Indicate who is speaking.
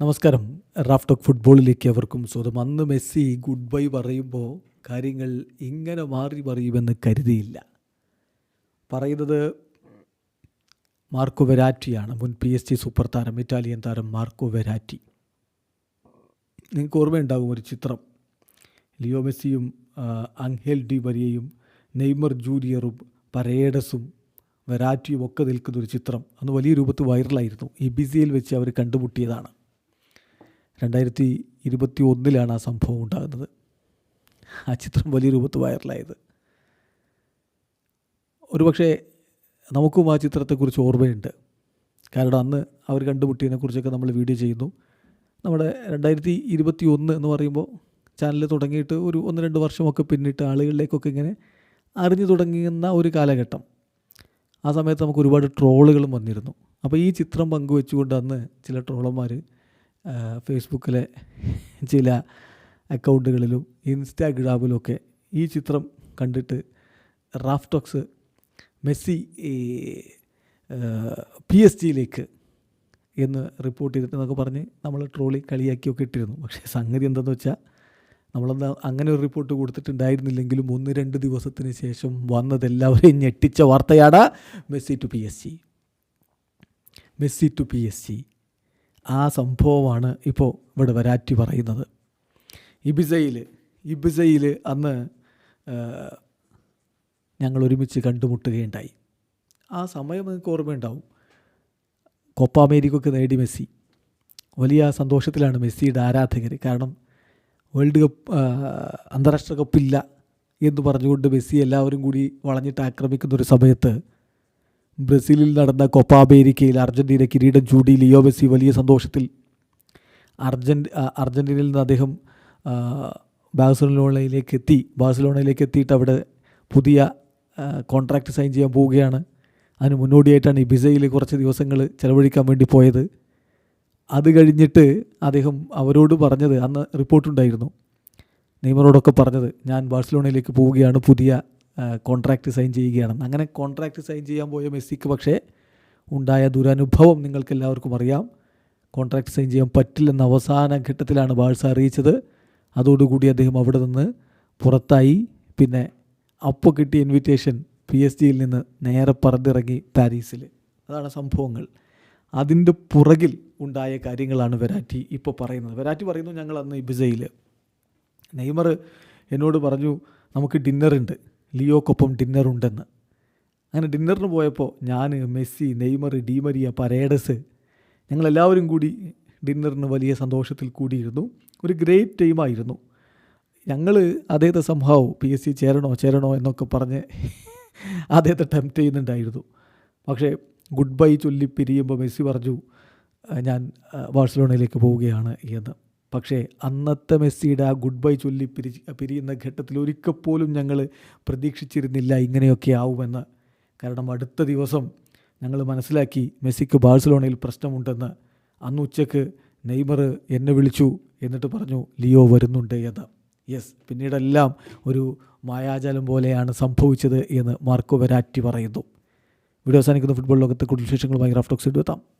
Speaker 1: നമസ്കാരം. Raf talk ഫുട്ബോളിലേക്ക് അവർക്കും സ്വന്തം. അന്ന് മെസ്സി ഗുഡ് ബൈ പറയുമ്പോൾ കാര്യങ്ങൾ ഇങ്ങനെ മാറി പറയുമെന്ന് കരുതിയില്ല. പറയുന്നത് മാർക്കോ വെരാറ്റിയാണ്. മുൻ പി എസ് ജി സൂപ്പർ താരം ഇറ്റാലിയൻ താരം മാർക്കോ വെരാറ്റി. നിങ്ങൾക്ക് ഓർമ്മയുണ്ടാകും ഒരു ചിത്രം. ലിയോ മെസ്സിയും അങ്ഹേൽ ഡി വരിയയും നെയ്മർ ജൂനിയറും പരേഡസും വെരാറ്റിയും ഒക്കെ നിൽക്കുന്ന ഒരു ചിത്രം. അന്ന് വലിയ രൂപത്തിൽ വൈറലായിരുന്നു ഇബിസിയിൽ വെച്ച് അവർ കണ്ടുമുട്ടിയതാണ്. രണ്ടായിരത്തി ഇരുപത്തി ഒന്നിലാണ് ആ സംഭവം ഉണ്ടാകുന്നത്. ആ ചിത്രം വലിയ രൂപത്ത് വൈറലായത്. ഒരുപക്ഷെ നമുക്കും ആ ചിത്രത്തെക്കുറിച്ച് ഓർമ്മയുണ്ട്. കാരണം അന്ന് അവർ കണ്ടുമുട്ടിയതിനെക്കുറിച്ചൊക്കെ നമ്മൾ വീഡിയോ ചെയ്യുന്നു. നമ്മുടെ രണ്ടായിരത്തി ഇരുപത്തി ഒന്ന് എന്ന് പറയുമ്പോൾ ചാനൽ തുടങ്ങിയിട്ട് ഒരു ഒന്ന് രണ്ട് വർഷമൊക്കെ പിന്നിട്ട് ആളുകളിലേക്കൊക്കെ ഇങ്ങനെ അറിഞ്ഞു തുടങ്ങുന്ന ഒരു കാലഘട്ടം. ആ സമയത്ത് നമുക്ക് ഒരുപാട് ട്രോളുകളും വന്നിരുന്നു. അപ്പോൾ ഈ ചിത്രം പങ്കുവെച്ചുകൊണ്ട് അന്ന് ചില ട്രോളന്മാർ ഫേസ്ബുക്കിലെ ചില അക്കൗണ്ടുകളിലും ഇൻസ്റ്റാഗ്രാമിലും ഒക്കെ ഈ ചിത്രം കണ്ടിട്ട് റാഫ്റ്റോക്സ് മെസ്സി പി എസ് ജിയിലേക്ക് എന്ന് റിപ്പോർട്ട് ചെയ്തിട്ട് എന്നൊക്കെ പറഞ്ഞ് നമ്മൾ ട്രോളി കളിയാക്കിയൊക്കെ ഇട്ടിരുന്നു. പക്ഷേ സംഗതി എന്തെന്ന് വെച്ചാൽ നമ്മളന്ന് അങ്ങനെ ഒരു റിപ്പോർട്ട് കൊടുത്തിട്ടുണ്ടായിരുന്നില്ലെങ്കിലും ഒന്ന് രണ്ട് ദിവസത്തിന് ശേഷം വന്നത് എല്ലാവരെയും ഞെട്ടിച്ച വാർത്തയാണ് Messi to P S G. Messi to P S G. ആ സംഭവമാണ് ഇപ്പോൾ ഇവിടെ വരാറ്റി പറയുന്നത്. ഇബിസയിൽ ഇബിസയിൽ അന്ന് ഞങ്ങൾ ഒരുമിച്ച് കണ്ടുമുട്ടുകയുണ്ടായി. ആ സമയം നിങ്ങൾക്ക് ഓർമ്മയുണ്ടാവും. കോപ്പ അമേരിക്കൊക്കെ നേടി മെസ്സി. വലിയ സന്തോഷത്തിലാണ് മെസ്സിയുടെ ആരാധകർ. കാരണം വേൾഡ് കപ്പ് അന്താരാഷ്ട്ര കപ്പില്ല എന്ന് പറഞ്ഞുകൊണ്ട് മെസ്സി എല്ലാവരും കൂടി വളഞ്ഞിട്ട് ആക്രമിക്കുന്ന ഒരു സമയത്ത് ബ്രസീലിൽ നടന്ന കൊപ്പ അമേരിക്കയിൽ അർജന്റീന കിരീടം ചൂടി ലിയോ മെസ്സി വലിയ സന്തോഷത്തിൽ. അർജന്റ് അർജന്റീനയിൽ നിന്ന് അദ്ദേഹം ബാഴ്സലോണയിലേക്ക് എത്തി. ബാഴ്സലോണയിലേക്ക് എത്തിയിട്ട് അവിടെ പുതിയ കോൺട്രാക്റ്റ് സൈൻ ചെയ്യാൻ പോവുകയാണ്. അതിന് മുന്നോടിയായിട്ടാണ് ഇബിസയിൽ കുറച്ച് ദിവസങ്ങൾ ചെലവഴിക്കാൻ വേണ്ടി പോയത്. അത് കഴിഞ്ഞിട്ട് അദ്ദേഹം അവരോട് പറഞ്ഞത് അന്ന് റിപ്പോർട്ടുണ്ടായിരുന്നു നെയ്മറോടൊക്കെ പറഞ്ഞത് ഞാൻ ബാഴ്സലോണയിലേക്ക് പോവുകയാണ് പുതിയ കോൺട്രാക്റ്റ് സൈൻ ചെയ്യുകയാണെന്ന്. അങ്ങനെ കോൺട്രാക്റ്റ് സൈൻ ചെയ്യാൻ പോയ മെസ്സിക്ക് പക്ഷേ ഉണ്ടായ ദുരനുഭവം നിങ്ങൾക്ക് എല്ലാവർക്കും അറിയാം. കോൺട്രാക്റ്റ് സൈൻ ചെയ്യാൻ പറ്റില്ലെന്ന അവസാന ഘട്ടത്തിലാണ് ബാഴ്സ അറിയിച്ചത്. അതോടുകൂടി അദ്ദേഹം അവിടെ നിന്ന് പുറത്തായി. പിന്നെ അപ്പോൾ കിട്ടിയ ഇൻവിറ്റേഷൻ പി എസ് ജിയിൽ നിന്ന് നേരെ പറന്നിറങ്ങി പാരീസിൽ. അതാണ് സംഭവങ്ങൾ. അതിന്റെ പുറകിൽ ഉണ്ടായ കാര്യങ്ങളാണ് വെരാറ്റി ഇപ്പോൾ പറയുന്നത്. വെരാറ്റി പറയുന്നു ഞങ്ങൾ അന്ന് ഇബിസയിൽ. നെയ്മർ എന്നോട് പറഞ്ഞു നമുക്ക് ഡിന്നറുണ്ട് ലിയോക്കൊപ്പം ഡിന്നറുണ്ടെന്ന് അങ്ങനെ ഡിന്നറിന് പോയപ്പോൾ ഞാൻ മെസ്സി നെയ്മർ ഡീമരിയ പരേഡസ് ഞങ്ങളെല്ലാവരും കൂടി ഡിന്നറിന് വലിയ സന്തോഷത്തിൽ കൂടിയിരുന്നു. ഒരു ഗ്രേറ്റ് ടീമായിരുന്നു ഞങ്ങൾ അദ്ദേഹത്തെ സംഭവം പി എസ് സി ചേരണോ ചേരണോ എന്നൊക്കെ പറഞ്ഞ് അദ്ദേഹത്തെ ടെംപ്റ്റ് ചെയ്യുന്നുണ്ടായിരുന്നു. പക്ഷേ ഗുഡ് ബൈ ചൊല്ലി പിരിയുമ്പോൾ മെസ്സി പറഞ്ഞു ഞാൻ ബാഴ്സലോണയിലേക്ക് പോവുകയാണ് എന്ന്. പക്ഷേ അന്നത്തെ മെസ്സിയുടെ ആ ഗുഡ് ബൈ ചൊല്ലി പിരി പിരിയുന്ന ഘട്ടത്തിൽ ഒരിക്കൽ പോലും ഞങ്ങൾ പ്രതീക്ഷിച്ചിരുന്നില്ല ഇങ്ങനെയൊക്കെ ആവുമെന്ന്. കാരണം അടുത്ത ദിവസം ഞങ്ങൾ മനസ്സിലാക്കി മെസ്സിക്ക് ബാഴ്സലോണയിൽ പ്രശ്നമുണ്ടെന്ന്. അന്ന് ഉച്ചയ്ക്ക് നെയ്മർ എന്നെ വിളിച്ചു എന്നിട്ട് പറഞ്ഞു ലിയോ വരുന്നുണ്ട് എന്ന്. യെസ് പിന്നീടെല്ലാം ഒരു മായാജാലം പോലെയാണ് സംഭവിച്ചത് എന്ന് മാർക്കോ വെരാറ്റി പറയുന്നു. വീഡിയോ അവസാനിക്കുന്ന. ഫുട്ബോൾ ലോകത്തെ കൂടുതൽ വിശേഷങ്ങളുമായി റാഫ്റ്റോക്സ് എത്താം.